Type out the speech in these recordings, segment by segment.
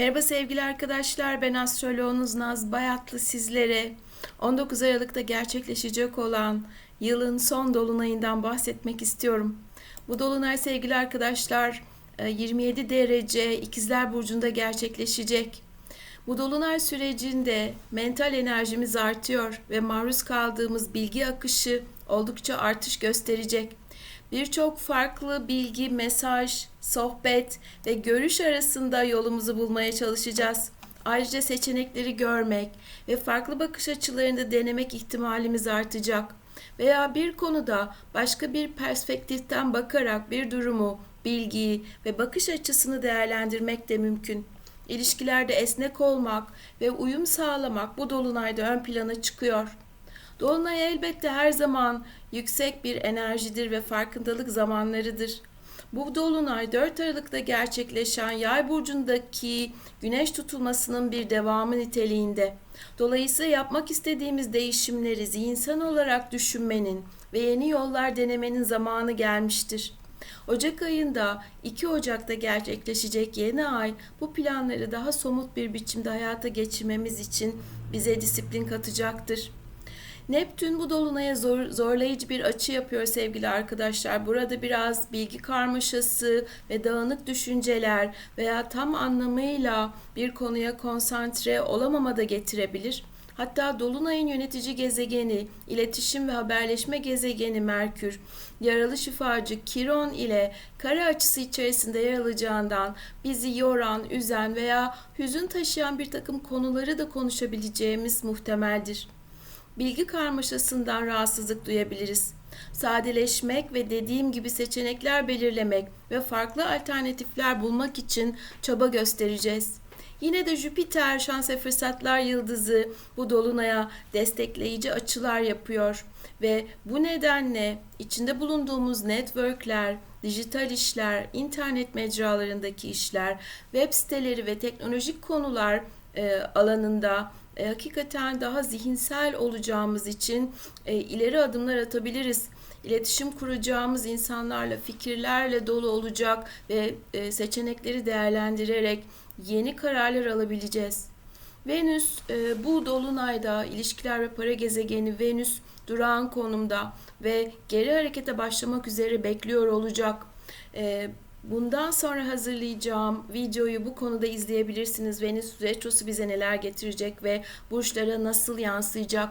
Merhaba sevgili arkadaşlar, ben astroloğunuz Naz Bayatlı sizlere 19 Aralık'ta gerçekleşecek olan yılın son dolunayından bahsetmek istiyorum. Bu dolunay sevgili arkadaşlar 27 e, derece İkizler Burcu'nda gerçekleşecek. Bu dolunay sürecinde mental enerjimiz artıyor ve maruz kaldığımız bilgi akışı oldukça artış gösterecek. Birçok farklı bilgi, mesaj, sohbet ve görüş arasında yolumuzu bulmaya çalışacağız. Ayrıca seçenekleri görmek ve farklı bakış açılarını denemek ihtimalimiz artacak. Veya bir konuda başka bir perspektiften bakarak bir durumu, bilgiyi ve bakış açısını değerlendirmek de mümkün. İlişkilerde esnek olmak ve uyum sağlamak bu dolunayda ön plana çıkıyor. Dolunay elbette her zaman yüksek bir enerjidir ve farkındalık zamanlarıdır. Bu dolunay 4 Aralık'ta gerçekleşen Yay burcundaki güneş tutulmasının bir devamı niteliğinde. Dolayısıyla yapmak istediğimiz değişimleri zihinsel olarak düşünmenin ve yeni yollar denemenin zamanı gelmiştir. Ocak ayında 2 Ocak'ta gerçekleşecek yeni ay bu planları daha somut bir biçimde hayata geçirmemiz için bize disiplin katacaktır. Neptün bu dolunaya zor, zorlayıcı bir açı yapıyor sevgili arkadaşlar. Burada biraz bilgi karmaşası ve dağınık düşünceler veya tam anlamıyla bir konuya konsantre olamama da getirebilir. Hatta Dolunay'ın yönetici gezegeni, iletişim ve haberleşme gezegeni Merkür, yaralı şifacı Kiron ile kare açısı içerisinde yer alacağından bizi yoran, üzen veya hüzün taşıyan bir takım konuları da konuşabileceğimiz muhtemeldir bilgi karmaşasından rahatsızlık duyabiliriz. Sadeleşmek ve dediğim gibi seçenekler belirlemek ve farklı alternatifler bulmak için çaba göstereceğiz. Yine de Jüpiter şans ve fırsatlar yıldızı bu dolunaya destekleyici açılar yapıyor ve bu nedenle içinde bulunduğumuz networkler, dijital işler, internet mecralarındaki işler, web siteleri ve teknolojik konular e, alanında e, hakikaten daha zihinsel olacağımız için e, ileri adımlar atabiliriz. İletişim kuracağımız insanlarla, fikirlerle dolu olacak ve e, seçenekleri değerlendirerek yeni kararlar alabileceğiz. Venüs e, bu dolunayda ilişkiler ve para gezegeni Venüs durağan konumda ve geri harekete başlamak üzere bekliyor olacak. E, Bundan sonra hazırlayacağım videoyu bu konuda izleyebilirsiniz. Venüs Retrosu bize neler getirecek ve burçlara nasıl yansıyacak.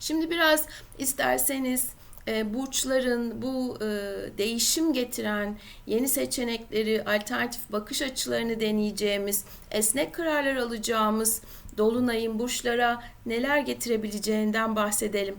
Şimdi biraz isterseniz e, burçların bu e, değişim getiren yeni seçenekleri, alternatif bakış açılarını deneyeceğimiz, esnek kararlar alacağımız dolunayın burçlara neler getirebileceğinden bahsedelim.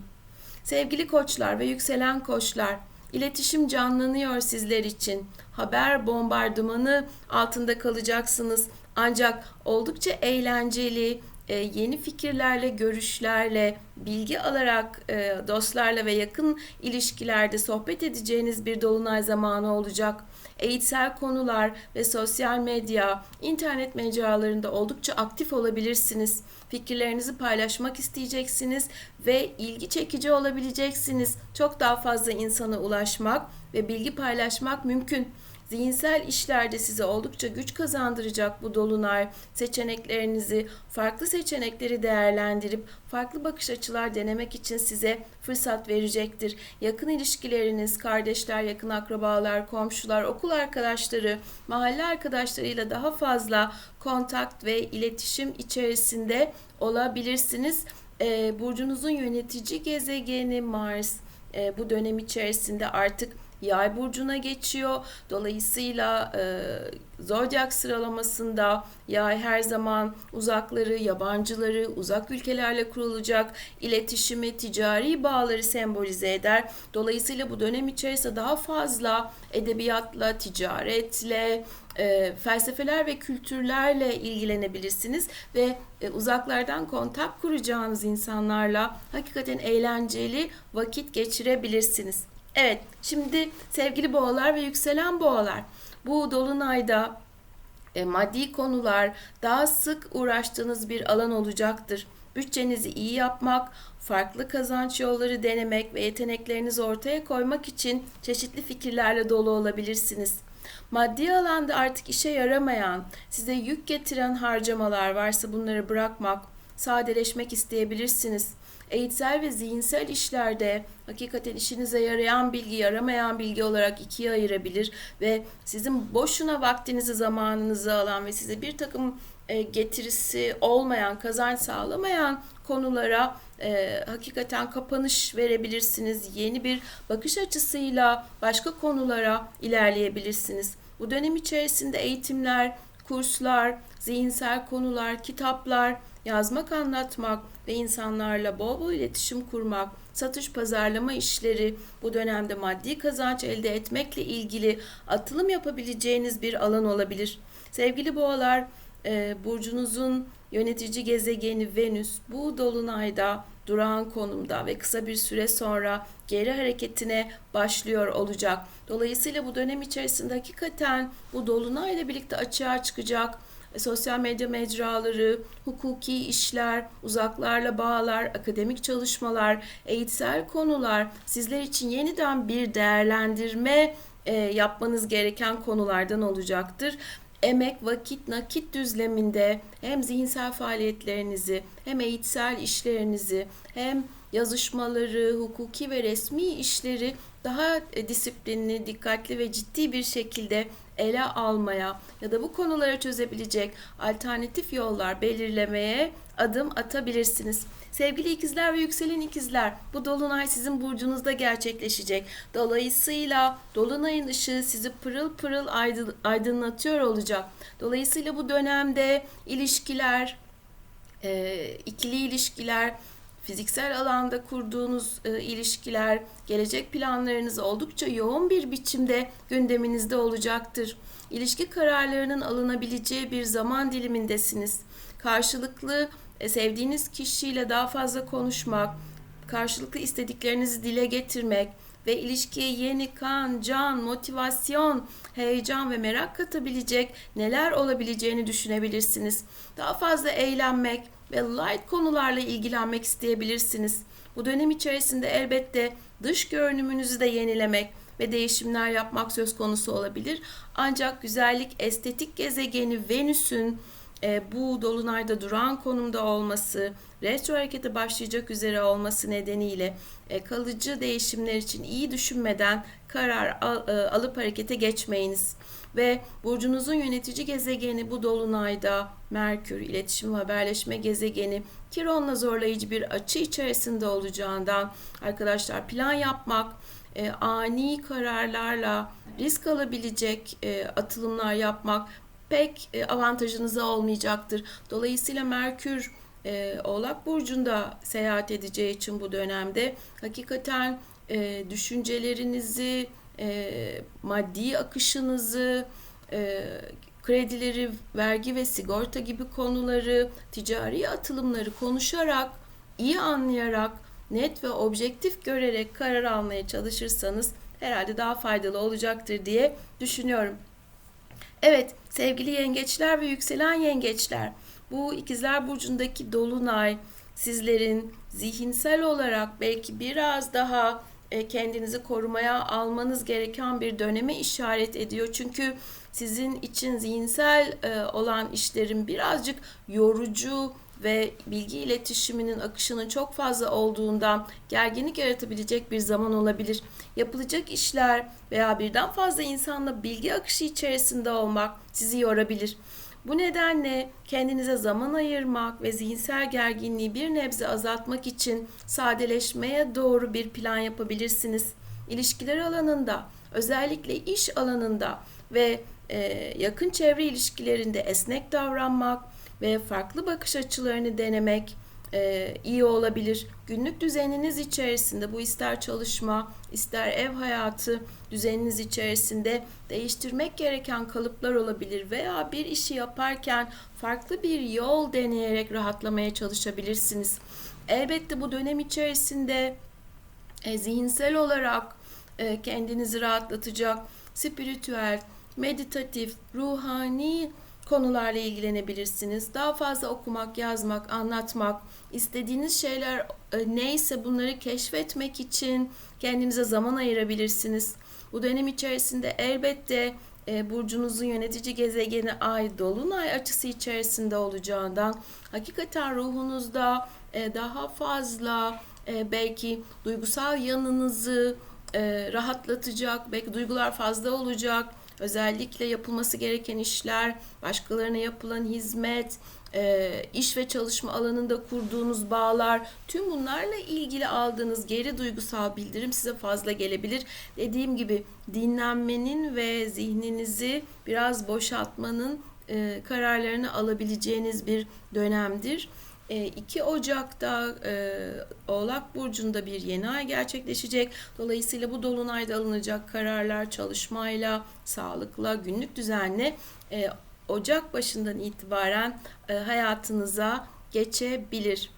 Sevgili koçlar ve yükselen koçlar, İletişim canlanıyor sizler için. Haber bombardımanı altında kalacaksınız. Ancak oldukça eğlenceli, e, yeni fikirlerle, görüşlerle, bilgi alarak e, dostlarla ve yakın ilişkilerde sohbet edeceğiniz bir dolunay zamanı olacak. Eğitsel konular ve sosyal medya, internet mecralarında oldukça aktif olabilirsiniz. Fikirlerinizi paylaşmak isteyeceksiniz ve ilgi çekici olabileceksiniz. Çok daha fazla insana ulaşmak ve bilgi paylaşmak mümkün. Zihinsel işlerde size oldukça güç kazandıracak bu dolunay seçeneklerinizi, farklı seçenekleri değerlendirip farklı bakış açılar denemek için size fırsat verecektir. Yakın ilişkileriniz, kardeşler, yakın akrabalar, komşular, okul arkadaşları, mahalle arkadaşlarıyla daha fazla kontakt ve iletişim içerisinde olabilirsiniz. Burcunuzun yönetici gezegeni Mars bu dönem içerisinde artık Yay burcuna geçiyor. Dolayısıyla e, zodyak sıralamasında yay her zaman uzakları, yabancıları, uzak ülkelerle kurulacak iletişimi, ticari bağları sembolize eder. Dolayısıyla bu dönem içerisinde daha fazla edebiyatla, ticaretle, e, felsefeler ve kültürlerle ilgilenebilirsiniz ve e, uzaklardan kontak kuracağınız insanlarla hakikaten eğlenceli vakit geçirebilirsiniz. Evet, şimdi sevgili boğalar ve yükselen boğalar, bu dolunayda e, maddi konular daha sık uğraştığınız bir alan olacaktır. Bütçenizi iyi yapmak, farklı kazanç yolları denemek ve yeteneklerinizi ortaya koymak için çeşitli fikirlerle dolu olabilirsiniz. Maddi alanda artık işe yaramayan, size yük getiren harcamalar varsa bunları bırakmak, sadeleşmek isteyebilirsiniz. Eğitsel ve zihinsel işlerde hakikaten işinize yarayan bilgi, yaramayan bilgi olarak ikiye ayırabilir ve sizin boşuna vaktinizi, zamanınızı alan ve size bir takım e, getirisi olmayan, kazanç sağlamayan konulara e, hakikaten kapanış verebilirsiniz. Yeni bir bakış açısıyla başka konulara ilerleyebilirsiniz. Bu dönem içerisinde eğitimler, kurslar, zihinsel konular, kitaplar, yazmak, anlatmak ve insanlarla bol bol iletişim kurmak, satış, pazarlama işleri bu dönemde maddi kazanç elde etmekle ilgili atılım yapabileceğiniz bir alan olabilir. Sevgili boğalar, e, burcunuzun yönetici gezegeni Venüs bu dolunayda durağan konumda ve kısa bir süre sonra geri hareketine başlıyor olacak. Dolayısıyla bu dönem içerisinde hakikaten bu dolunayla birlikte açığa çıkacak sosyal medya mecraları, hukuki işler, uzaklarla bağlar, akademik çalışmalar, eğitsel konular sizler için yeniden bir değerlendirme e, yapmanız gereken konulardan olacaktır. Emek, vakit, nakit düzleminde hem zihinsel faaliyetlerinizi hem eğitsel işlerinizi hem yazışmaları, hukuki ve resmi işleri daha e, disiplinli, dikkatli ve ciddi bir şekilde ele almaya ya da bu konuları çözebilecek alternatif yollar belirlemeye adım atabilirsiniz. Sevgili ikizler ve yükselen ikizler, bu dolunay sizin burcunuzda gerçekleşecek. Dolayısıyla dolunayın ışığı sizi pırıl pırıl aydınlatıyor olacak. Dolayısıyla bu dönemde ilişkiler, e, ikili ilişkiler, fiziksel alanda kurduğunuz e, ilişkiler, gelecek planlarınız oldukça yoğun bir biçimde gündeminizde olacaktır. İlişki kararlarının alınabileceği bir zaman dilimindesiniz. Karşılıklı e, sevdiğiniz kişiyle daha fazla konuşmak, karşılıklı istediklerinizi dile getirmek ve ilişkiye yeni kan, can, motivasyon, heyecan ve merak katabilecek neler olabileceğini düşünebilirsiniz. Daha fazla eğlenmek ve light konularla ilgilenmek isteyebilirsiniz. Bu dönem içerisinde elbette dış görünümünüzü de yenilemek ve değişimler yapmak söz konusu olabilir. Ancak güzellik estetik gezegeni Venüs'ün e, bu dolunayda duran konumda olması, retro harekete başlayacak üzere olması nedeniyle e, kalıcı değişimler için iyi düşünmeden karar al, e, alıp harekete geçmeyiniz. Ve burcunuzun yönetici gezegeni bu dolunayda Merkür, iletişim ve haberleşme gezegeni Kiron'la zorlayıcı bir açı içerisinde olacağından arkadaşlar plan yapmak, e, ani kararlarla risk alabilecek e, atılımlar yapmak pek e, avantajınıza olmayacaktır. Dolayısıyla Merkür e, Oğlak Burcu'nda seyahat edeceği için bu dönemde hakikaten e, düşüncelerinizi, e, maddi akışınızı, kredileri, vergi ve sigorta gibi konuları, ticari atılımları konuşarak, iyi anlayarak, net ve objektif görerek karar almaya çalışırsanız herhalde daha faydalı olacaktır diye düşünüyorum. Evet sevgili yengeçler ve yükselen yengeçler bu ikizler burcundaki dolunay sizlerin zihinsel olarak belki biraz daha e, kendinizi korumaya almanız gereken bir döneme işaret ediyor. Çünkü sizin için zihinsel e, olan işlerin birazcık yorucu ve bilgi iletişiminin akışının çok fazla olduğundan gerginlik yaratabilecek bir zaman olabilir. Yapılacak işler veya birden fazla insanla bilgi akışı içerisinde olmak sizi yorabilir. Bu nedenle kendinize zaman ayırmak ve zihinsel gerginliği bir nebze azaltmak için sadeleşmeye doğru bir plan yapabilirsiniz. İlişkiler alanında, özellikle iş alanında ve yakın çevre ilişkilerinde esnek davranmak ve farklı bakış açılarını denemek e, iyi olabilir. Günlük düzeniniz içerisinde bu ister çalışma, ister ev hayatı düzeniniz içerisinde değiştirmek gereken kalıplar olabilir veya bir işi yaparken farklı bir yol deneyerek rahatlamaya çalışabilirsiniz. Elbette bu dönem içerisinde e, zihinsel olarak e, kendinizi rahatlatacak, spiritüel, meditatif, ruhani konularla ilgilenebilirsiniz. Daha fazla okumak, yazmak, anlatmak, istediğiniz şeyler e, neyse bunları keşfetmek için kendinize zaman ayırabilirsiniz. Bu dönem içerisinde elbette e, burcunuzun yönetici gezegeni Ay Dolunay açısı içerisinde olacağından hakikaten ruhunuzda e, daha fazla belki duygusal yanınızı e, rahatlatacak, belki duygular fazla olacak. Özellikle yapılması gereken işler, başkalarına yapılan hizmet, e, iş ve çalışma alanında kurduğunuz bağlar, tüm bunlarla ilgili aldığınız geri duygusal bildirim size fazla gelebilir. Dediğim gibi dinlenmenin ve zihninizi biraz boşaltmanın e, kararlarını alabileceğiniz bir dönemdir. E, 2 Ocak'ta e, Oğlak Burcu'nda bir yeni ay gerçekleşecek. Dolayısıyla bu dolunayda alınacak kararlar çalışmayla, sağlıkla, günlük düzenle e, Ocak başından itibaren e, hayatınıza geçebilir.